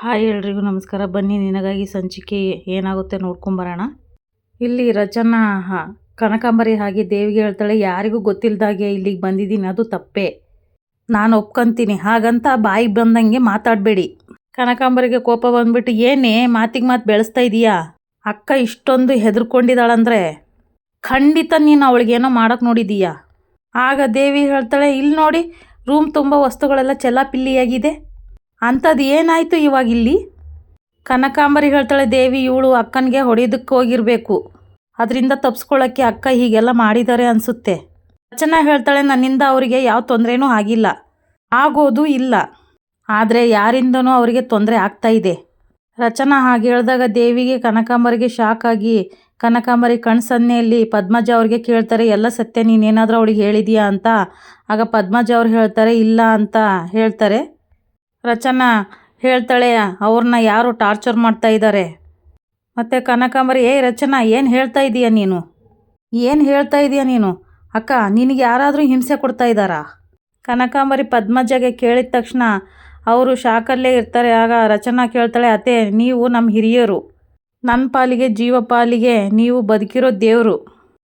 Hi ಎಲ್ರಿಗೂ ನಮಸ್ಕಾರ. ಬನ್ನಿ, ನಿನಗಾಗಿ ಸಂಚಿಕೆ ಏನಾಗುತ್ತೆ ನೋಡ್ಕೊಂಬರೋಣ ಇಲ್ಲಿ ರಚನಾ ಕನಕಾಂಬರಿ ಹಾಗೆ ದೇವಿಗೆ ಹೇಳ್ತಾಳೆ, ಯಾರಿಗೂ ಗೊತ್ತಿಲ್ಲದಾಗೆ ಇಲ್ಲಿಗೆ ಬಂದಿದ್ದೀನಿ, ಅದು ತಪ್ಪೇ. ನಾನು ಒಪ್ಕೊಂತೀನಿ. ಹಾಗಂತ ಬಾಯಿಗೆ ಬಂದಂಗೆ ಮಾತಾಡಬೇಡಿ. ಕನಕಾಂಬರಿಗೆ ಕೋಪ ಬಂದ್ಬಿಟ್ಟು, ಏನೇ, ಮಾತಿಗೆ ಮಾತು ಬೆಳೆಸ್ತಾ ಇದೀಯಾ? ಅಕ್ಕ ಇಷ್ಟೊಂದು ಹೆದರ್ಕೊಂಡಿದ್ದಾಳಂದ್ರೆ ಖಂಡಿತ ನೀನು ಅವಳಿಗೇನೋ ಮಾಡೋಕ್ಕೆ ನೋಡಿದೀಯಾ? ಆಗ ದೇವಿ ಹೇಳ್ತಾಳೆ ಇಲ್ಲಿ ನೋಡಿ ರೂಮ್ ತುಂಬ ವಸ್ತುಗಳೆಲ್ಲ ಚೆಲ್ಲಾಪಿಲ್ಲಿಯಾಗಿದೆ. ಅಂಥದ್ದು ಏನಾಯಿತು ಇವಾಗ ಇಲ್ಲಿ? ಕನಕಾಂಬರಿ ಹೇಳ್ತಾಳೆ, ದೇವಿ, ಇವಳು ಅಕ್ಕನಿಗೆ ಹೊಡೆಯೋದಕ್ಕೆ ಹೋಗಿರಬೇಕು. ಅದರಿಂದ ತಪ್ಸ್ಕೊಳ್ಳೋಕ್ಕೆ ಅಕ್ಕ ಹೀಗೆಲ್ಲ ಮಾಡಿದ್ದಾರೆ ಅನಿಸುತ್ತೆ. ರಚನಾ ಹೇಳ್ತಾಳೆ, ನನ್ನಿಂದ ಅವರಿಗೆ ಯಾವ ತೊಂದರೆನೂ ಆಗಿಲ್ಲ. ಆಗೋದು ಇಲ್ಲ. ಆದರೆ ಯಾರಿಂದನೂ ಅವರಿಗೆ ತೊಂದರೆ ಆಗ್ತಾ ಇದೆ. ರಚನಾ ಹಾಗೆ ಹೇಳಿದಾಗ, ದೇವಿಗೆ ಕನಕಾಂಬರಿಗೆ ಶಾಕ್ ಆಗಿ, ಕನಕಾಂಬರಿ ಕಣ್ಸನ್ನೆಯಲ್ಲಿ ಪದ್ಮಜ ಅವ್ರಿಗೆ ಕೇಳ್ತಾರೆ, ಎಲ್ಲ ಸತ್ಯ ನೀನೇನಾದರೂ ಅವಳಿಗೆ ಹೇಳಿದೀಯಾ ಅಂತ? ಆಗ ಪದ್ಮಜ ಅವ್ರು ಹೇಳ್ತಾರೆ, ಇಲ್ಲ ಅಂತ ಹೇಳ್ತಾರೆ. ರಚನಾ ಹೇಳ್ತಾಳೆ, ಅವ್ರನ್ನ ಯಾರು ಟಾರ್ಚರ್ ಮಾಡ್ತಾ ಇದ್ದಾರೆ ಮತ್ತು ಕನಕಾಂಬರಿ, ಏಯ್ ರಚನಾ, ಏನು ಹೇಳ್ತಾ ಇದೀಯ ನೀನು? ಏನು ಹೇಳ್ತಾ ಇದೀಯ ನೀನು? ಅಕ್ಕ, ನಿನಗೆ ಯಾರಾದರೂ ಹಿಂಸೆ ಕೊಡ್ತಾ ಇದ್ದಾರಾ? ಕನಕಾಂಬರಿ ಪದ್ಮಜಗೆ ಕೇಳಿದ ತಕ್ಷಣ ಅವರು ಶಾಕಲ್ಲೇ ಇರ್ತಾರೆ. ಆಗ ರಚನಾ ಕೇಳ್ತಾಳೆ, ಅತ್ತೆ, ನೀವು ನಮ್ಮ ಹಿರಿಯರು. ನನ್ನ ಪಾಲಿಗೆ, ಜೀವ ಪಾಲಿಗೆ ನೀವು ಬದುಕಿರೋ ದೇವರು.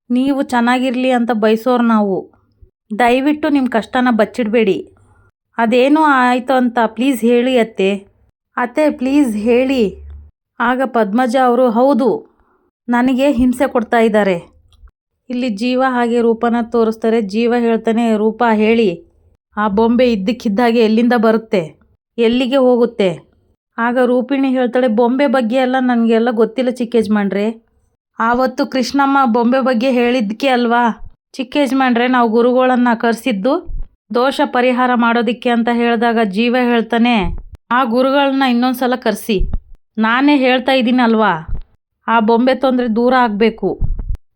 ನೀವು ಚೆನ್ನಾಗಿರಲಿ ಅಂತ ಬಯಸೋರು ನಾವು. ದಯವಿಟ್ಟು ನಿಮ್ಮ ಕಷ್ಟನ ಬಚ್ಚಿಡಬೇಡಿ. ಅದೇನೋ ಆಯಿತು ಅಂತ ಪ್ಲೀಸ್ ಹೇಳಿ ಅತ್ತೆ. ಅತ್ತೆ ಪ್ಲೀಸ್ ಹೇಳಿ. ಆಗ ಪದ್ಮಜ ಅವರು, ಹೌದು, ನನಗೆ ಹಿಂಸೆ ಕೊಡ್ತಾ ಇದ್ದಾರೆ. ಇಲ್ಲಿ ಜೀವ ಹಾಗೆ ರೂಪನ ತೋರಿಸ್ತಾರೆ. ಜೀವ ಹೇಳ್ತಾನೆ, ರೂಪ ಹೇಳಿ, ಆ ಬೊಂಬೆ ಇದ್ದಕ್ಕಿದ್ದಾಗೆ ಎಲ್ಲಿಂದ ಬರುತ್ತೆ? ಎಲ್ಲಿಗೆ ಹೋಗುತ್ತೆ? ಆಗ ರೂಪಿಣಿ ಹೇಳ್ತಾಳೆ, ಬೊಂಬೆ ಬಗ್ಗೆ ಎಲ್ಲ ನನಗೆಲ್ಲ ಗೊತ್ತಿಲ್ಲ ಚಿಕ್ಕ ಯಜಮಾನ್ರೆ ಆವತ್ತು ಕೃಷ್ಣಮ್ಮ ಬೊಂಬೆ ಬಗ್ಗೆ ಹೇಳಿದ್ದಕ್ಕೆ ಅಲ್ವಾ? ಚಿಕ್ಕ ಯಜಮಾನ್ರೆ ನಾವು ಗುರುಗಳನ್ನು ಕರೆಸಿದ್ದು ದೋಷ ಪರಿಹಾರ ಮಾಡೋದಿಕ್ಕೆ ಅಂತ ಹೇಳಿದಾಗ ಜೀವ ಹೇಳ್ತಾನೆ, ಆ ಗುರುಗಳನ್ನ ಇನ್ನೊಂದು ಸಲ ಕರೆಸಿ. ನಾನೇ ಹೇಳ್ತಾ ಇದ್ದೀನಲ್ವಾ ಆ ಬೊಂಬೆ ತೊಂದರೆ ದೂರ ಆಗಬೇಕು.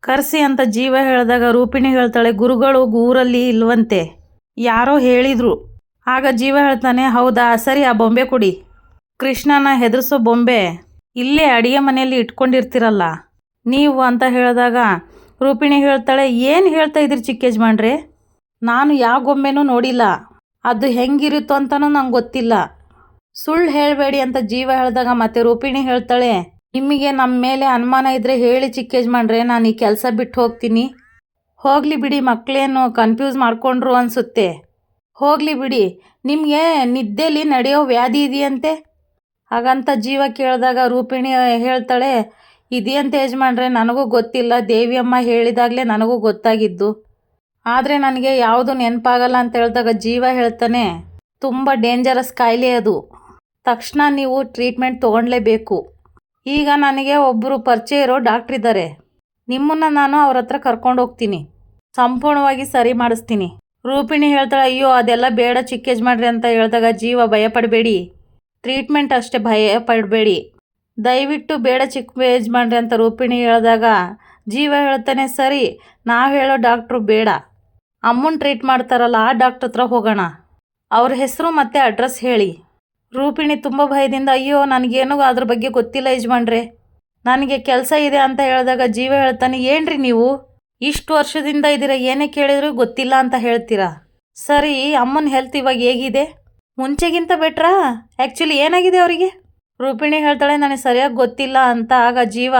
ಕರೆಸಿ ಅಂತ ಜೀವ ಹೇಳಿದಾಗ ರೂಪಿಣಿ ಹೇಳ್ತಾಳೆ, ಗುರುಗಳು ಊರಲ್ಲಿ ಇಲ್ವಂತೆ. ಯಾರೋ ಹೇಳಿದ್ರು. ಆಗ ಜೀವ ಹೇಳ್ತಾನೆ, ಹೌದಾ? ಸರಿ, ಆ ಬೊಂಬೆ ಕೊಡಿ. ಕೃಷ್ಣನ ಹೆದರ್ಸೋ ಬೊಂಬೆ ಇಲ್ಲೇ ಅಡಿಗೆ ಮನೆಯಲ್ಲಿ ಇಟ್ಕೊಂಡಿರ್ತೀರಲ್ಲ. ನೀವು ಅಂತ ಹೇಳಿದಾಗ ರೂಪಿಣಿ ಹೇಳ್ತಾಳೆ, ಏನು ಹೇಳ್ತಾ ಇದ್ದೀರಿ ಚಿಕ್ಕೇಜ್ ಯಜಮಾನ್ರೆ ನಾನು ಯಾವ ಗೊಂಬೆನೂ ನೋಡಿಲ್ಲ. ಅದು ಹೆಂಗಿರುತ್ತೋ ಅಂತನೂ ನಂಗೆ ಗೊತ್ತಿಲ್ಲ. ಸುಳ್ಳು ಹೇಳಬೇಡಿ ಅಂತ ಜೀವ ಹೇಳಿದಾಗ ಮತ್ತೆ ರೂಪಿಣಿ ಹೇಳ್ತಾಳೆ, ನಿಮಗೆ ನಮ್ಮ ಮೇಲೆ ಅನುಮಾನ ಇದ್ದರೆ ಹೇಳಿ ಚಿಕ್ಕ ಮಾಡ್ರೆ ನಾನು ಈ ಕೆಲಸ ಬಿಟ್ಟು ಹೋಗ್ತೀನಿ. ಹೋಗಲಿ ಬಿಡಿ ಮಕ್ಕಳೇನು ಕನ್ಫ್ಯೂಸ್ ಮಾಡಿಕೊಂಡ್ರು ಅನಿಸುತ್ತೆ. ಹೋಗಲಿ ಬಿಡಿ, ನಿಮಗೆ ನಿದ್ದೆಲಿ ನಡೆಯೋ ವ್ಯಾಧಿ ಇದೆಯಂತೆ? ಹಾಗಂತ ಜೀವ ಕೇಳಿದಾಗ ರೂಪಿಣಿ ಹೇಳ್ತಾಳೆ ಇದೆಯಂತೆ ಯಜಮಾನ್ರೆ, ನನಗೂ ಗೊತ್ತಿಲ್ಲ. ದೇವಿಯಮ್ಮ ಹೇಳಿದಾಗಲೇ ನನಗೂ ಗೊತ್ತಾಗಿದ್ದು. ಆದರೆ ನನಗೆ ಯಾವುದು ನೆನಪಾಗಲ್ಲ ಅಂತ ಹೇಳಿದಾಗ ಜೀವ ಹೇಳ್ತಾನೆ, ತುಂಬ ಡೇಂಜರಸ್ ಕಾಯಿಲೆ ಅದು. ತಕ್ಷಣ ನೀವು ಟ್ರೀಟ್ಮೆಂಟ್ ತೊಗೊಳ್ಲೇಬೇಕು ಈಗ ನನಗೆ ಒಬ್ಬರು ಪರಿಚಯ ಇರೋ ಡಾಕ್ಟ್ರ್ ಇದ್ದಾರೆ ನಿಮ್ಮನ್ನು ನಾನು ಅವ್ರ ಹತ್ರ ಕರ್ಕೊಂಡು ಹೋಗ್ತೀನಿ. ಸಂಪೂರ್ಣವಾಗಿ ಸರಿ ಮಾಡಿಸ್ತೀನಿ. ರೂಪಿಣಿ ಹೇಳ್ತಾಳೆ, ಅಯ್ಯೋ, ಅದೆಲ್ಲ ಬೇಡ ಚಿಕ್ಕೇಜ್ ಮಾಡ್ರಿ ಅಂತ ಹೇಳಿದಾಗ ಜೀವ ಭಯಪಡಬೇಡಿ. ಟ್ರೀಟ್ಮೆಂಟ್ ಅಷ್ಟೇ ಭಯ ಪಡಬೇಡಿ ದಯವಿಟ್ಟು ಬೇಡ ಚಿಕ್ಕ ಮಾಡ್ರಿ ಅಂತ ರೂಪಿಣಿ ಹೇಳಿದಾಗ ಜೀವ ಹೇಳ್ತಾನೆ, ಸರಿ ನಾವು ಹೇಳೋ ಡಾಕ್ಟ್ರು ಬೇಡ. ಅಮ್ಮನ ಟ್ರೀಟ್ ಮಾಡ್ತಾರಲ್ಲ, ಆ ಡಾಕ್ಟ್ರ್ ಹತ್ರ ಹೋಗೋಣ. ಅವ್ರ ಹೆಸರು ಮತ್ತು ಅಡ್ರೆಸ್ ಹೇಳಿ. ರೂಪಿಣಿ ತುಂಬ ಭಯದಿಂದ, ಅಯ್ಯೋ, ನನಗೇನು ಅದ್ರ ಬಗ್ಗೆ ಗೊತ್ತಿಲ್ಲ ಯಜಮಾನ್ರೆ. ನನಗೆ ಕೆಲಸ ಇದೆ ಅಂತ ಹೇಳಿದಾಗ ಜೀವ ಹೇಳ್ತಾನೆ, ಏನ್ರಿ ನೀವು? ಇಷ್ಟು ವರ್ಷದಿಂದ ಇದ್ದೀರ ಏನೇ ಕೇಳಿದ್ರು ಗೊತ್ತಿಲ್ಲ ಅಂತ ಹೇಳ್ತೀರಾ? ಸರಿ, ಅಮ್ಮನ ಹೆಲ್ತ್ ಇವಾಗ ಹೇಗಿದೆ? ಮುಂಚೆಗಿಂತ ಬೆಟ್ರಾ ಆ್ಯಕ್ಚುಲಿ ಏನಾಗಿದೆ ಅವರಿಗೆ? ರೂಪಿಣಿ ಹೇಳ್ತಾಳೆ, ನನಗೆ ಸರಿಯಾಗಿ ಗೊತ್ತಿಲ್ಲ ಅಂತ ಆಗ ಜೀವ.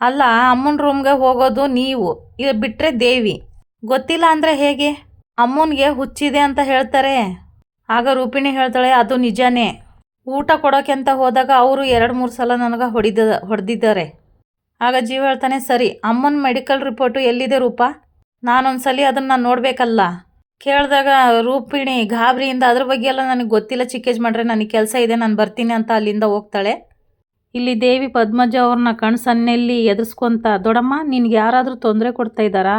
ಅಲ್ಲ, ಅಮ್ಮನ ರೂಮ್ಗೆ ಹೋಗೋದು ನೀವು. ಇದು ಬಿಟ್ಟರೆ ದೇವಿ. ಗೊತ್ತಿಲ್ಲ ಅಂದರೆ ಹೇಗೆ? ಅಮ್ಮನಿಗೆ ಹುಚ್ಚಿದೆ ಅಂತ ಹೇಳ್ತಾರೆ. ಆಗ ರೂಪಿಣಿ ಹೇಳ್ತಾಳೆ, ಅದು ನಿಜನೇ. ಊಟ ಕೊಡೋಕೆ ಅಂತ ಹೋದಾಗ ಅವರು ಎರಡು ಮೂರು ಸಲ ನನಗೆ ಹೊಡಿದ, ಹೊಡೆದಿದ್ದಾರೆ. ಆಗ ಜೀವ ಹೇಳ್ತಾನೆ, ಸರಿ, ಅಮ್ಮನ ಮೆಡಿಕಲ್ ರಿಪೋರ್ಟು ಎಲ್ಲಿದೆ ರೂಪ? ನಾನೊಂದ್ಸಲಿ ಅದನ್ನು ನೋಡಬೇಕಲ್ಲ. ಕೇಳಿದಾಗ, ರೂಪಿಣಿ, ಗಾಬರಿಯಿಂದ ಅದ್ರ ಬಗ್ಗೆ ಎಲ್ಲ ನನಗೆ ಗೊತ್ತಿಲ್ಲ ಚಿಕ್ಕೇಜ್ ಮಾಡ್ರೆ ನನಗೆ ಕೆಲಸ ಇದೆ, ನಾನು ಬರ್ತೀನಿ ಅಂತ ಅಲ್ಲಿಂದ ಹೋಗ್ತಾಳೆ. ಇಲ್ಲಿ ದೇವಿ ಪದ್ಮಜ ಅವ್ರನ್ನ ಕಣ್ಸನ್ನೆಲ್ಲಿ ಎದುರಿಸ್ಕೊಂತ, ದೊಡಮ್ಮ, ನಿನ್ಗೆ ಯಾರಾದರೂ ತೊಂದರೆ ಕೊಡ್ತಾ ಇದ್ದಾರಾ?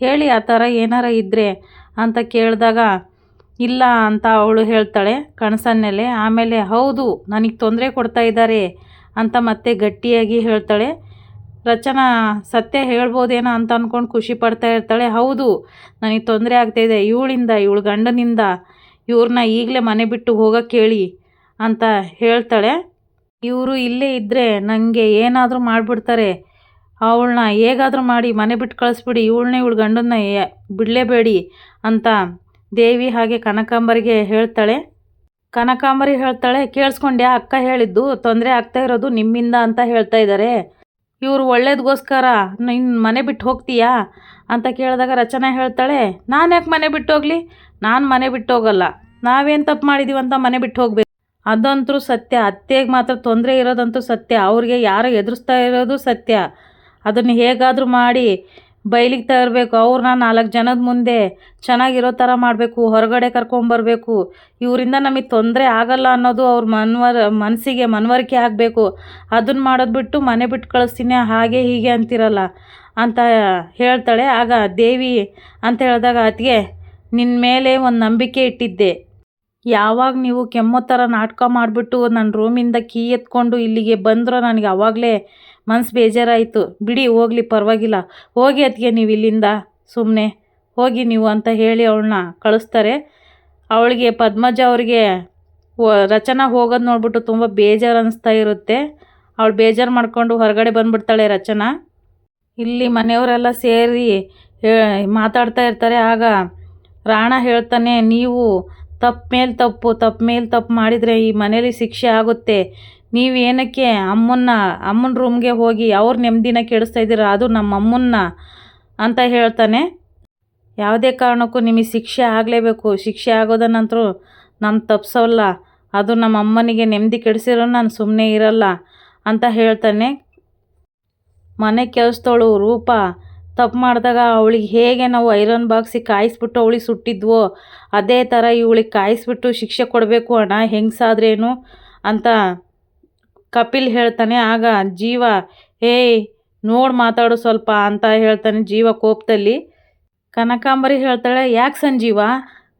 ಹೇಳಿ, ಆ ಥರ ಏನಾರ ಇದ್ದರೆ ಅಂತ ಕೇಳಿದಾಗ, ಇಲ್ಲ ಅಂತ ಅವಳು ಹೇಳ್ತಾಳೆ ಕಣ್ಸನ್ನೆಲೆ. ಆಮೇಲೆ, ಹೌದು, ನನಗೆ ತೊಂದರೆ ಕೊಡ್ತಾ ಇದ್ದಾರೆ ಅಂತ ಮತ್ತೆ ಗಟ್ಟಿಯಾಗಿ ಹೇಳ್ತಾಳೆ. ರಚನಾ, ಸತ್ಯ ಹೇಳ್ಬೋದೇನೋ ಅಂತ ಅಂದ್ಕೊಂಡು ಖುಷಿ ಪಡ್ತಾ ಇರ್ತಾಳೆ. ಹೌದು, ನನಗೆ ತೊಂದರೆ ಆಗ್ತಾಯಿದೆ ಇವಳಿಂದ, ಇವಳು ಗಂಡನಿಂದ ಇವ್ರನ್ನ ಈಗಲೇ ಮನೆ ಬಿಟ್ಟು ಹೋಗೋಕ್ಕೆ ಹೇಳಿ ಅಂತ ಹೇಳ್ತಾಳೆ. ಇವರು ಇಲ್ಲೇ ಇದ್ದರೆ ನನಗೆ ಏನಾದರೂ ಮಾಡಿಬಿಡ್ತಾರೆ. ಅವಳನ್ನ ಹೇಗಾದರೂ ಮಾಡಿ ಮನೆ ಬಿಟ್ಟು ಕಳಿಸ್ಬಿಡಿ, ಇವಳನ್ನ ಇವಳು ಗಂಡನ್ನ ಬಿಡಲೇಬೇಡಿ ಅಂತ ದೇವಿ ಹಾಗೆ ಕನಕಾಂಬರಿಗೆ ಹೇಳ್ತಾಳೆ. ಕನಕಾಂಬರಿ ಹೇಳ್ತಾಳೆ, ಕೇಳಿಸ್ಕೊಂಡೆ, ಅಕ್ಕ ಹೇಳಿದ್ದು ತೊಂದರೆ ಆಗ್ತಾ ಇರೋದು ನಿಮ್ಮಿಂದ ಅಂತ ಹೇಳ್ತಾ ಇದ್ದಾರೆ ಇವರು ಒಳ್ಳೇದಗೋಸ್ಕರ ನಿನ್ನ ಮನೆ ಬಿಟ್ಟು ಹೋಗ್ತೀಯಾ? ಅಂತ ಕೇಳಿದಾಗ ರಚನಾ ಹೇಳ್ತಾಳೆ ನಾನು ಯಾಕೆ ಮನೆ ಬಿಟ್ಟು ಹೋಗಲಿ? ನಾನು ಮನೆ ಬಿಟ್ಟು ಹೋಗಲ್ಲ. ನಾವೇನು ತಪ್ಪು ಮಾಡಿದ್ದೀವಿ ಅಂತ ಮನೆ ಬಿಟ್ಟು ಹೋಗ್ಬೇಕು. ಅದಂತೂ ಸತ್ಯ. ಅತ್ತೆಗೆ ಮಾತ್ರ ತೊಂದರೆ ಇರೋದಂತೂ ಸತ್ಯ. ಅವ್ರಿಗೆ ಯಾರೋ ಎದುರಿಸ್ತಾ ಇರೋದು ಸತ್ಯ. ಅದನ್ನು ಹೇಗಾದರೂ ಮಾಡಿ ಬಯಲಿಗೆ ತರಬೇಕು. ಅವ್ರನ್ನ ನಾಲ್ಕು ಜನದ ಮುಂದೆ ಚೆನ್ನಾಗಿರೋ ಥರ ಮಾಡಬೇಕು. ಹೊರಗಡೆ ಕರ್ಕೊಂಬರ್ಬೇಕು. ಇವರಿಂದ ನಮಗೆ ತೊಂದರೆ ಆಗಲ್ಲ ಅನ್ನೋದು ಅವ್ರ ಮನ್ವರ್ ಮನಸ್ಸಿಗೆ ಮನವರಿಕೆ ಆಗಬೇಕು. ಅದನ್ನು ಮಾಡೋದು ಬಿಟ್ಟು ಮನೆ ಬಿಟ್ಟು ಕಳಿಸ್ತೀನಿ, ಹಾಗೆ ಹೀಗೆ ಅಂತಿರಲ್ಲ ಅಂತ ಹೇಳ್ತಾಳೆ. ಆಗ ದೇವಿ ಅಂತ ಹೇಳಿದಾಗ, ಅತ್ತಿಗೆ ನಿನ್ನ ಮೇಲೆ ಒಂದು ನಂಬಿಕೆ ಇಟ್ಟಿದ್ದೆ. ಯಾವಾಗ ನೀವು ಕೆಮ್ಮೋ ಥರ ನಾಟಕ ಮಾಡಿಬಿಟ್ಟು ನನ್ನ ರೂಮಿಂದ ಕೀ ಎತ್ಕೊಂಡು ಇಲ್ಲಿಗೆ ಬಂದರೋ ನನಗೆ ಆವಾಗಲೇ ಮನ್ಸು ಬೇಜಾರಾಯಿತು. ಬಿಡಿ, ಹೋಗಲಿ, ಪರವಾಗಿಲ್ಲ. ಹೋಗಿ ಅದಕ್ಕೆ ನೀವು ಇಲ್ಲಿಂದ ಸುಮ್ಮನೆ ಹೋಗಿ ನೀವು ಅಂತ ಹೇಳಿ ಅವಳನ್ನ ಕಳಿಸ್ತಾರೆ. ಅವಳಿಗೆ ಪದ್ಮಜ ಅವ್ರಿಗೆ ರಚನಾ ಹೋಗೋದು ನೋಡ್ಬಿಟ್ಟು ತುಂಬ ಬೇಜಾರು ಅನ್ನಿಸ್ತಾ ಇರುತ್ತೆ. ಅವಳು ಬೇಜಾರು ಮಾಡಿಕೊಂಡು ಹೊರಗಡೆ ಬಂದುಬಿಡ್ತಾಳೆ ರಚನಾ. ಇಲ್ಲಿ ಮನೆಯವರೆಲ್ಲ ಸೇರಿ ಮಾತಾಡ್ತಾ ಇರ್ತಾರೆ. ಆಗ ರಾಣ ಹೇಳ್ತಾನೆ, ನೀವು ತಪ್ಪು ಮೇಲೆ ತಪ್ಪು ತಪ್ಪು ಮೇಲೆ ತಪ್ಪು ಮಾಡಿದರೆ ಈ ಮನೇಲಿ ಶಿಕ್ಷೆ ಆಗುತ್ತೆ. ನೀವು ಏನಕ್ಕೆ ಅಮ್ಮನ್ನ, ಅಮ್ಮನ ರೂಮ್ಗೆ ಹೋಗಿ ಅವ್ರ ನೆಮ್ಮದಿನ ಕೆಡಿಸ್ತಾ ಇದ್ದೀರ? ಅದು ನಮ್ಮ ಅಮ್ಮನ್ನ ಅಂತ ಹೇಳ್ತಾನೆ. ಯಾವುದೇ ಕಾರಣಕ್ಕೂ ನಿಮಗೆ ಶಿಕ್ಷೆ ಆಗಲೇಬೇಕು. ಶಿಕ್ಷೆ ಆಗೋದನ್ನಂತರೂ ನಮ್ಮ ತಪ್ಪಿಸೋಲ್ಲ ಅದು ನಮ್ಮ ಅಮ್ಮನಿಗೆ ನೆಮ್ಮದಿ ಕೆಡಿಸಿರೋ ನಾನು ಸುಮ್ಮನೆ ಇರಲ್ಲ ಅಂತ ಹೇಳ್ತಾನೆ. ಮನೆ ಕೆಲಸದವಳು ರೂಪ ತಪ್ಪು ಮಾಡಿದಾಗ ಅವಳಿಗೆ ಹೇಗೆ ನಾವು ಐರನ್ ಬಾಕ್ಸಿಗೆ ಕಾಯಿಸ್ಬಿಟ್ಟು ಅವಳಿಗೆ ಸುಟ್ಟಿದ್ವೋ, ಅದೇ ಥರ ಇವಳಿಗೆ ಕಾಯಿಸ್ಬಿಟ್ಟು ಶಿಕ್ಷೆ ಕೊಡಬೇಕು, ಅಣ್ಣ ಹೆಂಗಸಾದ್ರೇನು ಅಂತ ಕಪಿಲ್ ಹೇಳ್ತಾನೆ. ಆಗ ಜೀವ, ಏಯ್, ನೋಡಿ ಮಾತಾಡು ಸ್ವಲ್ಪ ಅಂತ ಹೇಳ್ತಾನೆ ಜೀವ ಕೋಪದಲ್ಲಿ. ಕನಕಾಂಬರಿ ಹೇಳ್ತಾಳೆ, ಯಾಕೆ ಸಂಜೀವ?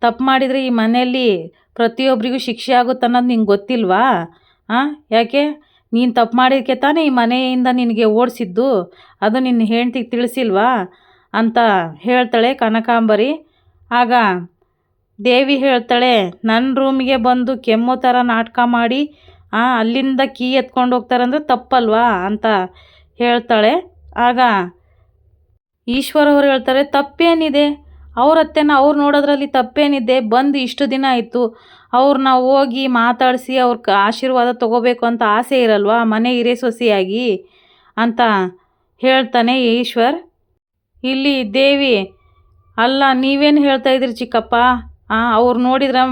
ತಪ್ಪು ಮಾಡಿದರೆ ಈ ಮನೆಯಲ್ಲಿ ಪ್ರತಿಯೊಬ್ಬರಿಗೂ ಶಿಕ್ಷೆ ಆಗುತ್ತೆ ಅನ್ನೋದು ನಿಂಗೆ ಗೊತ್ತಿಲ್ವಾ? ಹಾಂ ಯಾಕೆ? ನೀನು ತಪ್ಪು ಮಾಡಿದಕ್ಕೆ ತಾನೇ ಈ ಮನೆಯಿಂದ ನಿನಗೆ ಓಡಿಸಿದ್ದು? ಅದು ನಿನ್ನ ಹೆಂಡ್ತಿಗೆ ತಿಳಿಸಿಲ್ವಾ? ಅಂತ ಹೇಳ್ತಾಳೆ ಕನಕಾಂಬರಿ. ಆಗ ದೇವಿ ಹೇಳ್ತಾಳೆ ನನ್ನ ರೂಮಿಗೆ ಬಂದು ಕೆಮ್ಮು ಥರ ನಾಟಕ ಮಾಡಿ ಅಲ್ಲಿಂದ ಕೀ ಎತ್ಕೊಂಡು ಹೋಗ್ತಾರಂದ್ರೆ ತಪ್ಪಲ್ವಾ? ಅಂತ ಹೇಳ್ತಾಳೆ. ಆಗ ಈಶ್ವರ ಅವರು ಹೇಳ್ತಾರೆ, ತಪ್ಪೇನಿದೆ. ಅವ್ರ ಅತ್ತೆನ ಅವ್ರು ನೋಡೋದ್ರಲ್ಲಿ ತಪ್ಪೇನಿದೆ. ಬಂದು ಇಷ್ಟು ದಿನ ಆಯಿತು. ಅವ್ರನ್ನ ಹೋಗಿ ಮಾತಾಡಿಸಿ ಅವ್ರ ಆಶೀರ್ವಾದ ತೊಗೋಬೇಕು ಅಂತ ಆಸೆ ಇರಲ್ವಾ? ಮನೆ ಹಿರೇ ಸೊಸೆಯಾಗಿ ಅಂತ ಹೇಳ್ತಾನೆ ಈಶ್ವರ್. ಇಲ್ಲಿ ದೇವಿ, ಅಲ್ಲ ನೀವೇನು ಹೇಳ್ತಾ ಇದ್ರಿ ಚಿಕ್ಕಪ್ಪ? ಅವ್ರು ನೋಡಿದ್ರೆ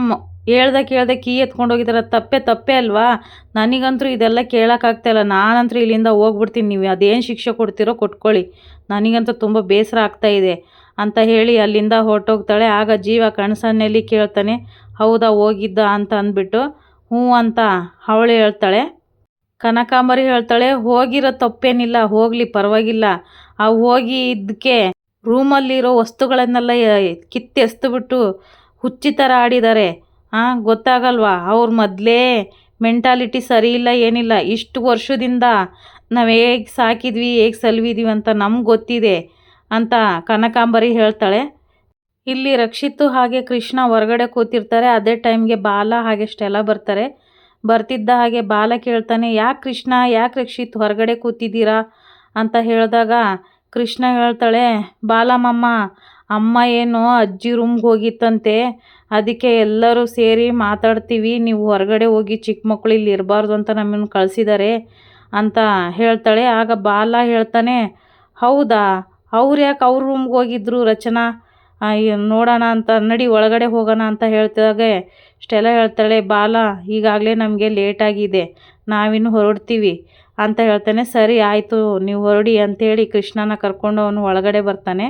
ಹೇಳ್ದೆ ಕೇಳ್ದೆ ಕೀ ಎತ್ಕೊಂಡು ಹೋಗಿದಾರೆ. ತಪ್ಪೇ ತಪ್ಪೇ ಅಲ್ವಾ? ನನಗಂತೂ ಇದೆಲ್ಲ ಕೇಳೋಕ್ಕಾಗ್ತಾಯಿಲ್ಲ ನಾನಂತೂ ಇಲ್ಲಿಂದ ಹೋಗ್ಬಿಡ್ತೀನಿ. ನೀವು ಅದೇನು ಶಿಕ್ಷೆ ಕೊಡ್ತೀರೋ ಕೊಟ್ಕೊಳ್ಳಿ. ನನಗಂತೂ ತುಂಬ ಬೇಸರ ಆಗ್ತಾಯಿದೆ ಅಂತ ಹೇಳಿ ಅಲ್ಲಿಂದ ಹೊರಟೋಗ್ತಾಳೆ. ಆಗ ಜೀವ ಕನಸನ್ನೆಲ್ಲಿ ಕೇಳ್ತಾನೆ, ಹೌದಾ, ಹೋಗಿದ್ದ ಅಂತ ಅಂದ್ಬಿಟ್ಟು ಹ್ಞೂ ಅಂತ ಅವಳು ಹೇಳ್ತಾಳೆ. ಕನಕಾಂಬರಿ ಹೇಳ್ತಾಳೆ, ಹೋಗಿರೋ ತಪ್ಪೇನಿಲ್ಲ, ಹೋಗಲಿ, ಪರವಾಗಿಲ್ಲ. ಆ ಹೋಗಿ ಇದಕ್ಕೆ ರೂಮಲ್ಲಿರೋ ವಸ್ತುಗಳನ್ನೆಲ್ಲ ಕಿತ್ತೆಸ್ದುಬಿಟ್ಟು ಹುಚ್ಚಿ ಥರ ಆಡಿದ್ದಾರೆ. ಹಾಂ ಗೊತ್ತಾಗಲ್ವಾ? ಅವ್ರ ಮೊದಲೇ ಮೆಂಟಾಲಿಟಿ ಸರಿ ಇಲ್ಲ, ಏನಿಲ್ಲ. ಇಷ್ಟು ವರ್ಷದಿಂದ ನಾವು ಹೇಗೆ ಸಾಕಿದ್ವಿ, ಹೇಗೆ ಸಲ್ವಿದ್ದೀವಿ ಅಂತ ನಮ್ಗೆ ಗೊತ್ತಿದೆ. ಅಂತ ಕನಕಾಂಬರಿ ಹೇಳ್ತಾಳೆ. ಇಲ್ಲಿ ರಕ್ಷಿತು ಹಾಗೆ ಕೃಷ್ಣ ಹೊರಗಡೆ ಕೂತಿರ್ತಾರೆ. ಅದೇ ಟೈಮ್ಗೆ ಬಾಲ ಹಾಗೆ ಸ್ಟೆಲ್ಲ ಬರ್ತಾರೆ. ಬರ್ತಿದ್ದ ಹಾಗೆ ಬಾಲ ಕೇಳ್ತಾನೆ ಯಾಕೆ ಕೃಷ್ಣ, ಯಾಕೆ ರಕ್ಷಿತ್ ಹೊರಗಡೆ ಕೂತಿದ್ದೀರಾ? ಅಂತ ಹೇಳಿದಾಗ ಕೃಷ್ಣ ಹೇಳ್ತಾಳೆ ಬಾಲಮ್ಮಮ್ಮ ಅಮ್ಮ ಏನೋ ಅಜ್ಜಿ ರೂಮ್ಗೆ ಹೋಗಿತ್ತಂತೆ. ಅದಕ್ಕೆ ಎಲ್ಲರೂ ಸೇರಿ ಮಾತಾಡ್ತೀವಿ. ನೀವು ಹೊರಗಡೆ ಹೋಗಿ ಚಿಕ್ಕ ಮಕ್ಕಳು ಇಲ್ಲಿ ಇರಬಾರ್ದು ಅಂತ ನಮ್ಮನ್ನು ಕಳಿಸಿದ್ದಾರೆ ಅಂತ ಹೇಳ್ತಾಳೆ. ಆಗ ಬಾಲ ಹೇಳ್ತಾನೆ, ಹೌದಾ? ಅವ್ರು ಯಾಕೆ ಅವ್ರ ರೂಮ್ಗೆ ಹೋಗಿದ್ರು? ರಚನಾ ನೋಡೋಣ ಅಂತ, ನಡಿ ಒಳಗಡೆ ಹೋಗೋಣ ಅಂತ ಹೇಳ್ತಿದ್ದಾಗೆ ಇಷ್ಟೆಲ್ಲ ಹೇಳ್ತಾಳೆ, ಬಾಲ, ಈಗಾಗಲೇ ನಮಗೆ ಲೇಟಾಗಿದೆ ನಾವಿನ್ನು ಹೊರಡ್ತೀವಿ. ಅಂತ ಹೇಳ್ತಾನೆ, ಸರಿ, ಆಯಿತು, ನೀವು ಹೊರಡಿ ಅಂಥೇಳಿ ಕೃಷ್ಣನ ಕರ್ಕೊಂಡು ಅವನು ಒಳಗಡೆ ಬರ್ತಾನೆ.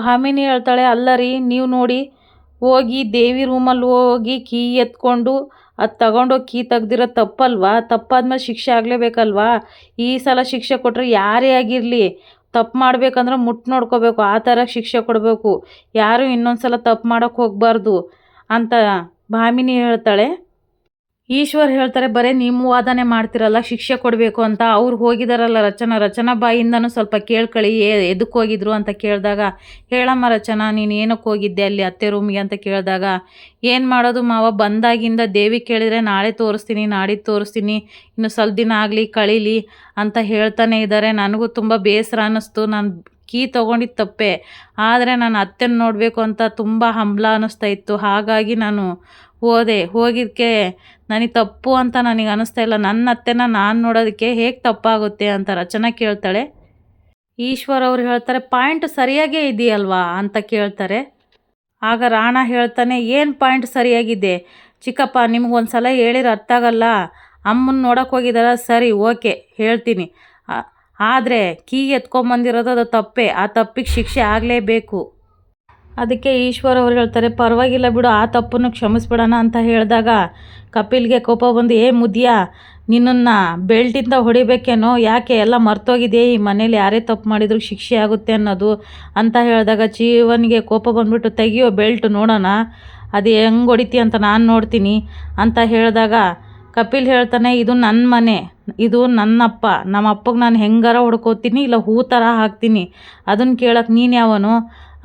ಭಾಮಿನಿ ಹೇಳ್ತಾಳೆ, ಅಲ್ಲ ರೀ, ನೀವು ನೋಡಿ, ಹೋಗಿ ದೇವಿ ರೂಮಲ್ಲಿ ಹೋಗಿ ಕೀ ಎತ್ಕೊಂಡು, ಅದು ತಗೊಂಡೋಗಿ ಕೀ ತೆಗ್ದಿರೋ ತಪ್ಪಲ್ವಾ? ತಪ್ಪಾದ್ಮೇಲೆ ಶಿಕ್ಷೆ ಆಗಲೇಬೇಕಲ್ವಾ? ಈ ಸಲ ಶಿಕ್ಷೆ ಕೊಟ್ಟರೆ ಯಾರೇ ಆಗಿರಲಿ ತಪ್ಪು ಮಾಡಬೇಕಂದ್ರೆ ಮುಟ್ಟು ನೋಡ್ಕೋಬೇಕು, ಆ ಥರ ಶಿಕ್ಷೆ ಕೊಡಬೇಕು. ಯಾರೂ ಇನ್ನೊಂದು ಸಲ ತಪ್ಪು ಮಾಡೋಕ್ಕೆ ಹೋಗಬಾರ್ದು ಅಂತ ಭಾಮಿನಿ ಹೇಳ್ತಾಳೆ. ಈಶ್ವರ್ ಹೇಳ್ತಾರೆ, ಬರೀ ನಿಮ್ಮ ವಾದನೆ ಮಾಡ್ತಿರಲ್ಲ, ಶಿಕ್ಷೆ ಕೊಡಬೇಕು ಅಂತ. ಅವ್ರು ಹೋಗಿದಾರಲ್ಲ, ರಚನಾ ರಚನಾ ಬಾಯಿಂದನೂ ಸ್ವಲ್ಪ ಕೇಳ್ಕೊಳ್ಳಿ ಎದಕ್ಕೆ ಹೋಗಿದ್ರು? ಅಂತ ಕೇಳಿದಾಗ, ಹೇಳಮ್ಮ ರಚನಾ, ನೀನು ಏನಕ್ಕೆ ಹೋಗಿದ್ದೆ ಅಲ್ಲಿ ಅತ್ತೆ ರೂಮಿಗೆ ಅಂತ ಕೇಳಿದಾಗ, ಏನು ಮಾಡೋದು ಮಾವ, ಬಂದಾಗಿಂದ ದೇವಿ ಕೇಳಿದರೆ ನಾಳೆ ತೋರಿಸ್ತೀನಿ, ನಾಡಿದ್ದು ತೋರಿಸ್ತೀನಿ, ಇನ್ನು ಸ್ವಲ್ಪ ದಿನ ಆಗಲಿ, ಕಳೀಲಿ ಅಂತ ಹೇಳ್ತಾನೆ ಇದ್ದಾರೆ ನನಗೂ ತುಂಬ ಬೇಸರ ಅನ್ನಿಸ್ತು. ನಾನು ಕೀ ತೊಗೊಂಡಿದ್ದು ತಪ್ಪೆ. ಆದರೆ ನಾನು ಅತ್ತೆನ ನೋಡಬೇಕು ಅಂತ ತುಂಬ ಹಂಬಲ ಅನ್ನಿಸ್ತಾ ಇತ್ತು. ಹಾಗಾಗಿ ನಾನು ಹೋದೆ. ಹೋಗಿದ್ದಕ್ಕೆ ನನಗೆ ತಪ್ಪು ಅಂತ ನನಗೆ ಅನ್ನಿಸ್ತಾ ಇಲ್ಲ. ನನ್ನ ಅತ್ತೆನ ನಾನು ನೋಡೋದಕ್ಕೆ ಹೇಗೆ ತಪ್ಪಾಗುತ್ತೆ ಅಂತ ರಚನಾ ಕೇಳ್ತಾಳೆ. ಈಶ್ವರ್ ಅವರು ಹೇಳ್ತಾರೆ, ಪಾಯಿಂಟ್ ಸರಿಯಾಗೇ ಇದೆಯಲ್ವಾ? ಅಂತ ಕೇಳ್ತಾರೆ. ಆಗ ರಾಣ ಹೇಳ್ತಾನೆ, ಏನು ಪಾಯಿಂಟ್ ಸರಿಯಾಗಿದೆ? ಚಿಕ್ಕಪ್ಪ ನಿಮ್ಗೊಂದು ಸಲ ಹೇಳಿರೋ ಅರ್ಥ ಆಗಲ್ಲ. ಅಮ್ಮನ ನೋಡೋಕೆ ಹೋಗಿದಾರ, ಸರಿ, ಓಕೆ, ಹೇಳ್ತೀನಿ. ಆದರೆ ಕೀ ಎತ್ಕೊಂಬಂದಿರೋದು ಅದು ತಪ್ಪೇ. ಆ ತಪ್ಪಿಗೆ ಶಿಕ್ಷೆ ಆಗಲೇಬೇಕು. ಅದಕ್ಕೆ ಈಶ್ವರ್ ಅವ್ರು ಹೇಳ್ತಾರೆ, ಪರವಾಗಿಲ್ಲ ಬಿಡು, ಆ ತಪ್ಪನ್ನು ಕ್ಷಮಿಸ್ಬಿಡೋಣ ಅಂತ ಹೇಳಿದಾಗ ಕಪಿಲ್ಗೆ ಕೋಪ ಬಂದು, ಏ ಮುದ್ಯ, ನಿನ್ನನ್ನು ಬೆಲ್ಟಿಂದ ಹೊಡಿಬೇಕೇನೋ, ಯಾಕೆ ಎಲ್ಲ ಮರ್ತೋಗಿದೆ ಈ ಮನೇಲಿ ಯಾರೇ ತಪ್ಪು ಮಾಡಿದ್ರು ಶಿಕ್ಷೆ ಆಗುತ್ತೆ ಅನ್ನೋದು, ಅಂತ ಹೇಳಿದಾಗ ಜೀವನಿಗೆ ಕೋಪ ಬಂದ್ಬಿಟ್ಟು, ತೆಗಿಯೋ ಬೆಲ್ಟ್ ನೋಡೋಣ, ಅದು ಹೆಂಗೆ ಹೊಡಿತಿ ಅಂತ ನಾನು ನೋಡ್ತೀನಿ, ಅಂತ ಹೇಳಿದಾಗ ಕಪಿಲ್ ಹೇಳ್ತಾನೆ, ಇದು ನನ್ನ ಮನೆ, ಇದು ನನ್ನಪ್ಪ ನಮ್ಮ ಅಪ್ಪಗೆ ನಾನು ಹೆಂಗಾರ ಹೊಡ್ಕೋತೀನಿ, ಇಲ್ಲ ಹೂ ಥರ ಹಾಕ್ತೀನಿ ಅದನ್ನು ಕೇಳಕ್ಕೆ ನೀನು ಯಾವನು?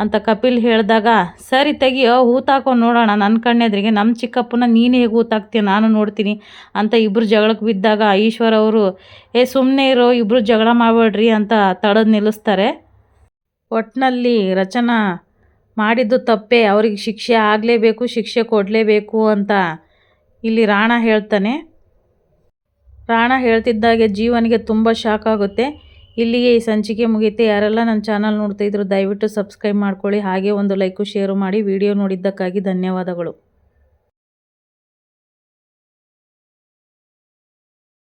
ಅಂತ ಕಪಿಲ್ ಹೇಳಿದಾಗ, ಸರಿ ತೆಗಿಯೋ ಹೂತಾಕೋ ನೋಡೋಣ. ನನ್ನ ಕಣ್ಣೆದ್ರಿಗೆ ನಮ್ಮ ಚಿಕ್ಕಪ್ಪನ ನೀನು ಹೇಗೆ ಹೂತಾಕ್ತೀಯ ನಾನು ನೋಡ್ತೀನಿ ಅಂತ ಇಬ್ಬರು ಜಗಳಕ್ಕೆ ಬಿದ್ದಾಗ ಈಶ್ವರ ಅವರು, ಏ ಸುಮ್ಮನೆ ಇರೋ ಇಬ್ಬರು ಜಗಳ ಮಾಡಬೇಡ್ರಿ ಅಂತ ತಡೆದು ನಿಲ್ಲಿಸ್ತಾರೆ. ಒಟ್ಟಿನಲ್ಲಿ ರಚನಾ, ಮಾಡಿದ್ದು ತಪ್ಪೇ. ಅವ್ರಿಗೆ ಶಿಕ್ಷೆ ಆಗಲೇಬೇಕು, ಶಿಕ್ಷೆ ಕೊಡಲೇಬೇಕು ಅಂತ ಇಲ್ಲಿ ರಾಣ ಹೇಳ್ತಾನೆ. ರಾಣ ಹೇಳ್ತಿದ್ದಾಗೆ ಜೀವನಿಗೆ ತುಂಬ ಶಾಕ್ ಆಗುತ್ತೆ. ಇಲ್ಲಿಗೆ ಈ ಸಂಚಿಕೆ ಮುಗಿಯುತ್ತೆ. ಯಾರೆಲ್ಲ ನನ್ನ ಚಾನಲ್ ನೋಡ್ತಾ ಇದ್ರು ದಯವಿಟ್ಟು ಸಬ್ಸ್ಕ್ರೈಬ್ ಮಾಡ್ಕೊಳ್ಳಿ. ಹಾಗೆ ಒಂದು ಲೈಕು, ಶೇರು ಮಾಡಿ. ವಿಡಿಯೋ ನೋಡಿದ್ದಕ್ಕಾಗಿ ಧನ್ಯವಾದಗಳು.